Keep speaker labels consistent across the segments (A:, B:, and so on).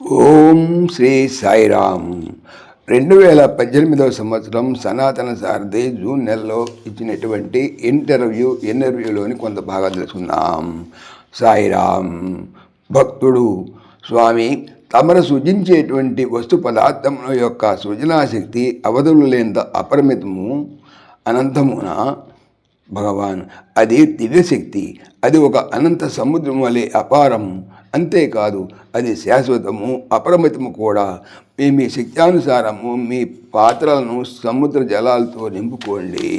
A: ఓం శ్రీ సాయిరామ్. రెండు వేల పద్దెనిమిదవ సంవత్సరం సనాతన సారథి జూన్ నెలలో ఇచ్చినటువంటి ఇంటర్వ్యూ ఇంటర్వ్యూలోని కొంత భాగం తెలుసుకుందాం. సాయిరామ్ భక్తుడు స్వామి తమను సృజించేటువంటి వస్తు పదార్థముల యొక్క సృజనాశక్తి అవధులు లేని అపరిమితము అనంతమున భగవాన్ అది దివ్యశక్తి అది ఒక అనంత సముద్రం వలె అపారం అంతేకాదు అది శాశ్వతము అపరిమితము కూడా. మీ మీ శక్త్యానుసారము మీ పాత్రలను సముద్ర జలాలతో నింపుకోండి.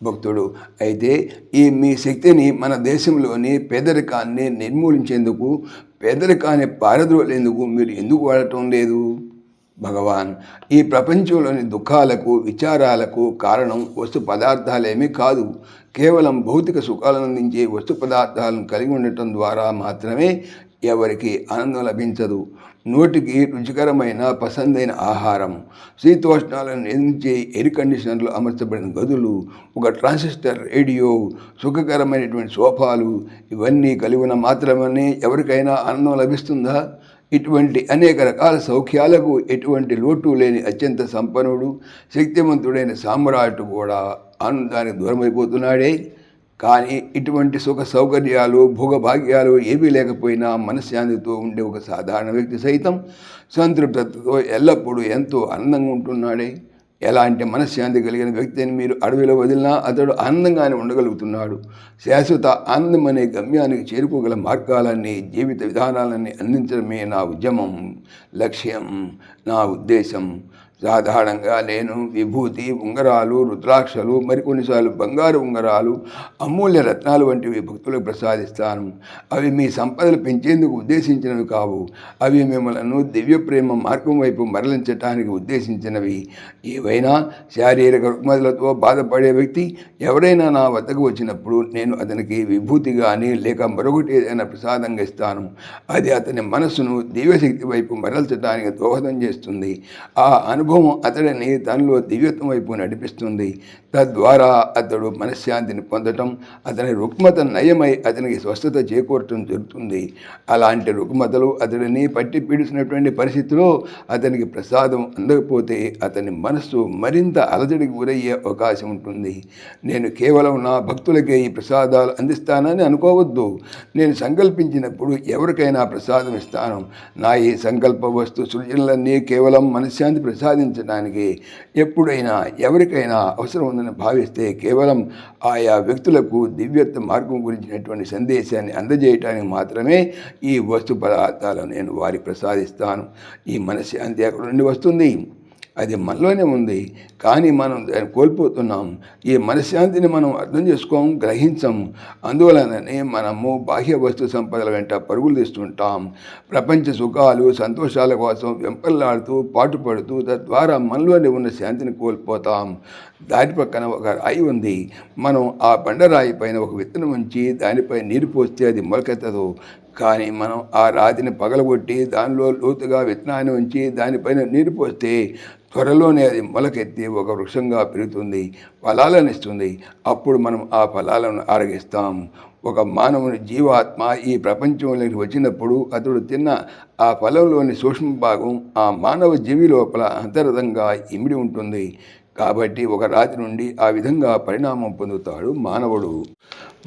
A: భక్తుడు అయితే ఈ మీ శక్తిని మన దేశంలోని పేదరికాన్ని నిర్మూలించేందుకు పేదరికాన్ని పారద్రోలేందుకు మీరు ఎందుకు వాడటం లేదు? భగవాన్. ఈ ప్రపంచంలోని దుఃఖాలకు విచారాలకు కారణం వస్తు పదార్థాలేమీ కాదు. కేవలం భౌతిక సుఖాలను అందించే వస్తు పదార్థాలను కలిగి ఉండటం ద్వారా మాత్రమే ఎవరికి ఆనందం లభించదు. నోటికి రుచికరమైన పసందైన ఆహారం శీతోష్ణాలను నియంత్రించే ఎయిర్ కండిషనర్లు అమర్చబడిన గదులు ఒక ట్రాన్సిస్టర్ రేడియో సుఖకరమైనటువంటి సోఫాలు ఇవన్నీ కలిగిన మాత్రమే ఎవరికైనా ఆనందం లభిస్తుందా? ఇటువంటి అనేక రకాల సౌఖ్యాలకు ఎటువంటి లోటు లేని అత్యంత సంపన్నుడు శక్తివంతుడైన సామ్రాట్ కూడా ఆనందానికి దూరమైపోతున్నాడే. కానీ ఇటువంటి సుఖ సౌకర్యాలు భోగభాగ్యాలు ఏవీ లేకపోయినా మనశ్శాంతితో ఉండే ఒక సాధారణ వ్యక్తి సైతం సంతృప్తతో ఎల్లప్పుడూ ఎంతో ఆనందంగా ఉంటున్నాడే. ఎలాంటి మనశ్శాంతి కలిగిన వ్యక్తిని మీరు అడవిలో వదిలినా అతడు ఆనందంగానే ఉండగలుగుతున్నాడు. శాశ్వత ఆనందం అనే గమ్యానికి చేరుకోగల మార్గాలన్నీ జీవిత విధానాలన్నీ అందించడమే నా ఉద్యమం లక్ష్యం నా ఉద్దేశం. సాధారణంగా నేను విభూతి ఉంగరాలు రుద్రాక్షలు మరికొన్నిసార్లు బంగారు ఉంగరాలు అమూల్య రత్నాలు వంటివి భక్తులకు ప్రసాదిస్తాను. అవి మీ సంపదలు పెంచేందుకు ఉద్దేశించినవి కావు. అవి మిమ్మల్ని దివ్య ప్రేమ మార్గం వైపు మరలించటానికి ఉద్దేశించినవి. ఏవైనా శారీరక రుగ్మతులతో బాధపడే వ్యక్తి ఎవరైనా నా వద్దకు వచ్చినప్పుడు నేను అతనికి విభూతి కానీ లేక మరొకటి ఏదైనా ప్రసాదంగా ఇస్తాను. అది అతని మనస్సును దివ్యశక్తి వైపు మరల్చడానికి దోహదం చేస్తుంది. ఆ అనుభవం అతడిని తనలో దివ్యత్వం వైపు నడిపిస్తుంది. తద్వారా అతడు మనశ్శాంతిని పొందటం అతని రుగ్మత నయమై అతనికి స్వస్థత చేకూరటం జరుగుతుంది. అలాంటి రుగ్మతలు అతడిని పట్టి పీడిస్తున్నటువంటి పరిస్థితిలో అతనికి ప్రసాదం అందకపోతే అతని మనస్సు మరింత అలజడికి గురయ్యే అవకాశం ఉంటుంది. నేను కేవలం నా భక్తులకే ఈ ప్రసాదాలు అందిస్తానని అనుకోవద్దు. నేను సంకల్పించినప్పుడు ఎవరికైనా ప్రసాదం ఇస్తాను. నా ఈ సంకల్ప వస్తు సృజనలన్నీ కేవలం మనశ్శాంతి ప్రసాదించడానికి ఎప్పుడైనా ఎవరికైనా అవసరం ఉందని భావిస్తే కేవలం ఆయా వ్యక్తులకు దివ్యత్వ మార్గం గురించినటువంటి సందేశాన్ని అందజేయటానికి మాత్రమే ఈ వస్తు పదార్థాలను నేను వారికి ప్రసాదిస్తాను. ఈ మనశ్శాంతి అక్కడ నుండి వస్తుంది. అది మనలోనే ఉంది. కానీ మనం దాన్ని కోల్పోతున్నాం. ఈ మనశ్శాంతిని మనం అర్థం చేసుకోం గ్రహించం. అందువలననే మనము బాహ్య వస్తు సంపదల వెంట పరుగులు తీస్తుంటాం. ప్రపంచ సుఖాలు సంతోషాల కోసం వెంపల్లాడుతూ పాటుపడుతూ తద్వారా మనలోనే ఉన్న శాంతిని కోల్పోతాం. దాని పక్కన ఒక రాయి ఉంది. మనం ఆ బండరాయి పైన ఒక విత్తనం ఉంచి దానిపై నీరు పోస్తే అది మొలకెత్తదు. కానీ మనం ఆ రాతిని పగలగొట్టి దానిలో లోతుగా విత్తనాన్ని ఉంచి దానిపైన నీరు పోస్తే త్వరలోనే అది మొలకెత్తి ఒక వృక్షంగా పెరుగుతుంది ఫలాలను ఇస్తుంది. అప్పుడు మనం ఆ ఫలాలను ఆరగిస్తాం. ఒక మానవుని జీవాత్మ ఈ ప్రపంచంలోకి వచ్చినప్పుడు అతడు తిన్న ఆ ఫలంలోని సూక్ష్మ భాగం ఆ మానవ జీవి లోపల అంతర్గతంగా ఇమిడి ఉంటుంది. కాబట్టి ఒక రాతి నుండి ఆ విధంగా పరిణామం పొందుతాడు మానవుడు.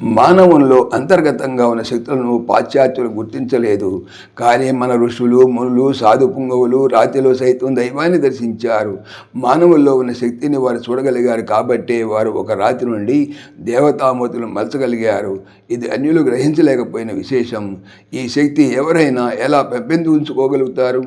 A: మానవుల్లో అంతర్గతంగా ఉన్న శక్తులను పాశ్చాత్యులు గుర్తించలేదు. కానీ మన ఋషులు మునులు సాధు పుంగవులు రాతిలో సైతం దైవాన్ని దర్శించారు. మానవుల్లో ఉన్న శక్తిని వారు చూడగలిగారు కాబట్టే వారు ఒక రాతి నుండి దేవతామూర్తులు మలచగలిగారు. ఇది అన్యులు గ్రహించలేకపోయిన విశేషం. ఈ శక్తి ఎవరైనా ఎలా పెంపొందించుకోగలుగుతారు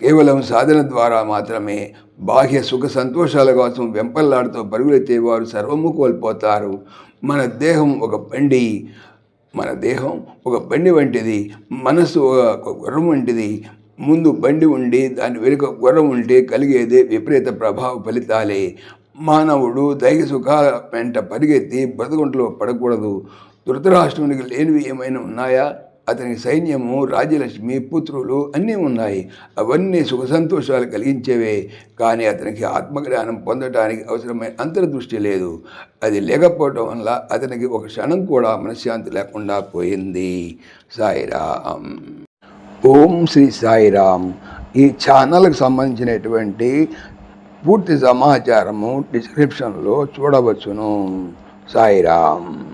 A: కేవలం సాధన ద్వారా మాత్రమే. బాహ్య సుఖ సంతోషాల కోసం వెంపల్లాడుతూ పరుగులెత్తే వారు సర్వము కోల్పోతారు. మన దేహం ఒక బండి మన దేహం ఒక బండి వంటిది మనసు ఒక గుర్రం వంటిది. ముందు బండి ఉండి దాని వెనుక గుర్రం ఉంటే కలిగేదే విపరీత ప్రభావ ఫలితాలే. మానవుడు దైహిక సుఖాల వెంట పరిగెత్తి బ్రతకుంటలో పడకూడదు. ధృతరాష్ట్రునికి లేనివి ఏమైనా ఉన్నాయా? అతనికి సైన్యము రాజ్యలక్ష్మి పుత్రులు అన్నీ ఉన్నాయి. అవన్నీ సుఖ సంతోషాలు కలిగించేవే. కానీ అతనికి ఆత్మజ్ఞానం పొందడానికి అవసరమైన అంతర్దృష్టి లేదు. అది లేకపోవటం వల్ల అతనికి ఒక క్షణం కూడా మనశ్శాంతి లేకుండా పోయింది. సాయిరామ్. ఓం శ్రీ సాయిరామ్. ఈ ఛానల్కి సంబంధించినటువంటి పూర్తి సమాచారము డిస్క్రిప్షన్లో చూడవచ్చును. సాయిరామ్.